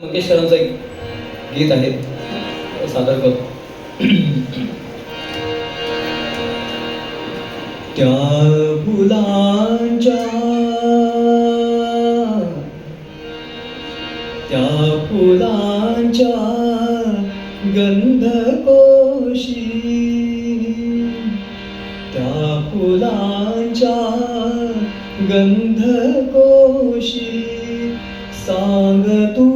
मुकेश सरांचं एक गीत आहे. सादर करतो. त्या फुलांच्या त्या फुलांच्या गंधकोशी त्या फुलांच्या गंधकोशी सांग तू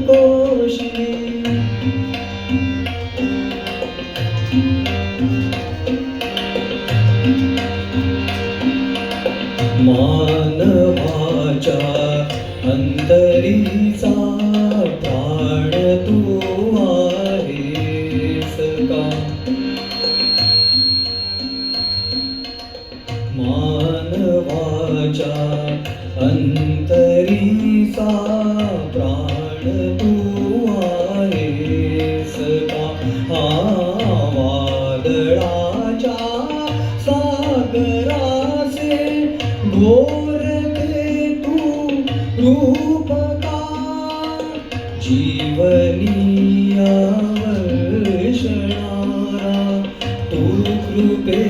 বসবে মা मानवाच्या अंतरीचा प्राण तुवारे सदा हा वादळाच्या सागरासे भोरते तू रूपका जीवनी आवशणारा तू कृपे